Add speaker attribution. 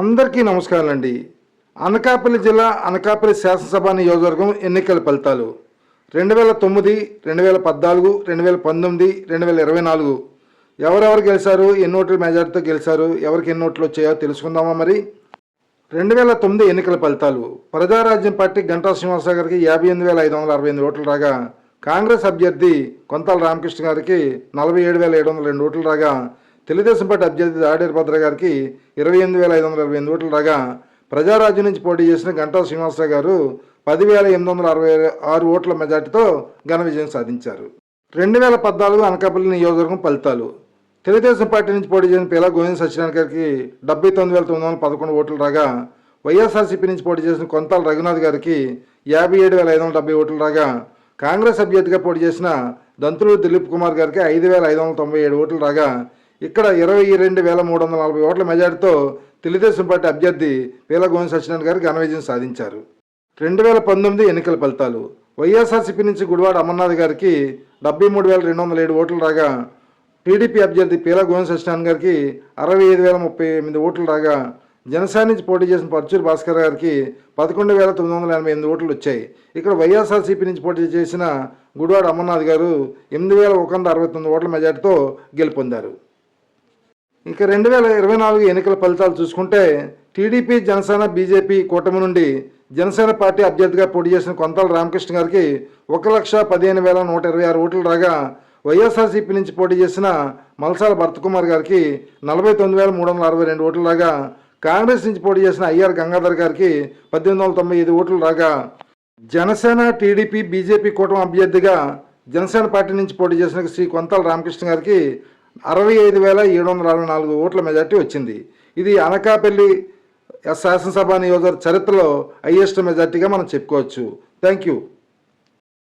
Speaker 1: అందరికీ నమస్కారం అండి అనకాపల్లి జిల్లా అనకాపల్లి శాసనసభ నియోజకవర్గం ఎన్నికల ఫలితాలు. రెండు వేల తొమ్మిది రెండు వేల పద్నాలుగు రెండు వేల పంతొమ్మిది రెండు వేల ఇరవై నాలుగు. ఎవరెవరు గెలిచారు ఎన్ని ఓట్ల మెజార్టీతో గెలిచారు ఎవరికి ఎన్ని ఓట్లు వచ్చాయో తెలుసుకుందామా మరి? రెండు వేల తొమ్మిది ఎన్నికల ఫలితాలు. ప్రజారాజ్యం పార్టీ గంటా శ్రీనివాసరావు గారికి యాభై ఎనిమిది వేల ఐదు వందల అరవై ఎనిమిది ఓట్లు రాగా కాంగ్రెస్ అభ్యర్థి కొంతాల రామకృష్ణ గారికి నలభై ఏడు వేల ఏడు వందల రెండు ఓట్లు రాగా తెలుగుదేశం పార్టీ అభ్యర్థి ఆడేరు భద్ర గారికి ఇరవై ఎనిమిది వేల ఐదు వందల ఇరవై ఎనిమిది ఓట్లు రాగా ప్రజారాజ్యం నుంచి పోటీ చేసిన గంటా శ్రీనివాసరావు గారు పదివేల ఎనిమిది వందల అరవై ఆరు ఓట్ల మెజార్టీతో ఘన విజయం సాధించారు. రెండు వేల పద్నాలుగు అనకాపల్లి నియోజకవర్గం ఫలితాలు. తెలుగుదేశం పార్టీ నుంచి పోటీ చేసిన పిల్ల గోవింద సత్యనారాయణ గారికి డెబ్బై తొమ్మిది వేల తొమ్మిది వందల పదకొండు ఓట్లు రాగా వైఎస్ఆర్సీపీ నుంచి పోటీ చేసిన కొంతాల రఘునాథ్ గారికి యాభై ఏడు వేల ఐదు వందల డెబ్బై ఓట్లు రాగా కాంగ్రెస్ అభ్యర్థిగా పోటీ చేసిన దంతులు దిలీప్ కుమార్ గారికి ఐదు వేల ఐదు వందల తొంభై ఏడు ఓట్లు రాగా ఇక్కడ ఇరవై రెండు వేల మూడు వందల నలభై ఓట్ల మెజార్టీతో తెలుగుదేశం పార్టీ అభ్యర్థి పీల గోవింద్ సత్యనారాయణ గారు ఘన విజయం సాధించారు. రెండు వేల పంతొమ్మిది ఎన్నికల ఫలితాలు. వైఎస్ఆర్సీపీ నుంచి గుడివాడ అమర్నాథ్ గారికి డెబ్బై మూడు వేల రెండు వందల ఏడు ఓట్లు రాగా టీడీపీ అభ్యర్థి పీల గోవింద్ సత్యనారాయణ గారికి అరవై ఐదు వేల ముప్పై ఎనిమిది ఓట్లు రాగా జనసేన నుంచి పోటీ చేసిన పరచూరు భాస్కర్ గారికి పదకొండు వేల తొమ్మిది వందల ఎనభై ఎనిమిది ఓట్లు వచ్చాయి. ఇక్కడ వైఎస్ఆర్సీపీ నుంచి పోటీ చేసిన గుడివాడ అమర్నాథ్ గారు ఎనిమిది వేల ఒక వంద అరవై తొమ్మిది ఓట్ల మెజార్టీతో గెలుపొందారు. ఇక రెండు వేల ఇరవై నాలుగు ఎన్నికల ఫలితాలు చూసుకుంటే టీడీపీ జనసేన బీజేపీ కూటమి నుండి జనసేన పార్టీ అభ్యర్థిగా పోటీ చేసిన కొంతాల రామకృష్ణ గారికి ఒక లక్ష పదిహేను వేల నూట ఇరవై ఆరు ఓట్లు రాగా వైఎస్ఆర్సీపీ నుంచి పోటీ చేసిన మల్సాల భరత్కుమార్ గారికి నలభై తొమ్మిది వేల మూడు వందల అరవై రెండు ఓట్లు రాగా కాంగ్రెస్ నుంచి పోటీ చేసిన ఐఆర్ గంగాధర్ గారికి పద్దెనిమిది వందల తొంభై ఐదు ఓట్లు రాగా జనసేన టీడీపీ బీజేపీ కూటమి అభ్యర్థిగా జనసేన పార్టీ నుంచి పోటీ చేసిన శ్రీ కొంతాల రామకృష్ణ గారికి అరవై ఐదు వేల ఏడు వందల అరవై నాలుగు ఓట్ల మెజార్టీ వచ్చింది. ఇది అనకాపల్లి శాసనసభ నియోజక చరిత్రలో హైయెస్ట్ మెజార్టీగా మనం చెప్పుకోవచ్చు. Thank you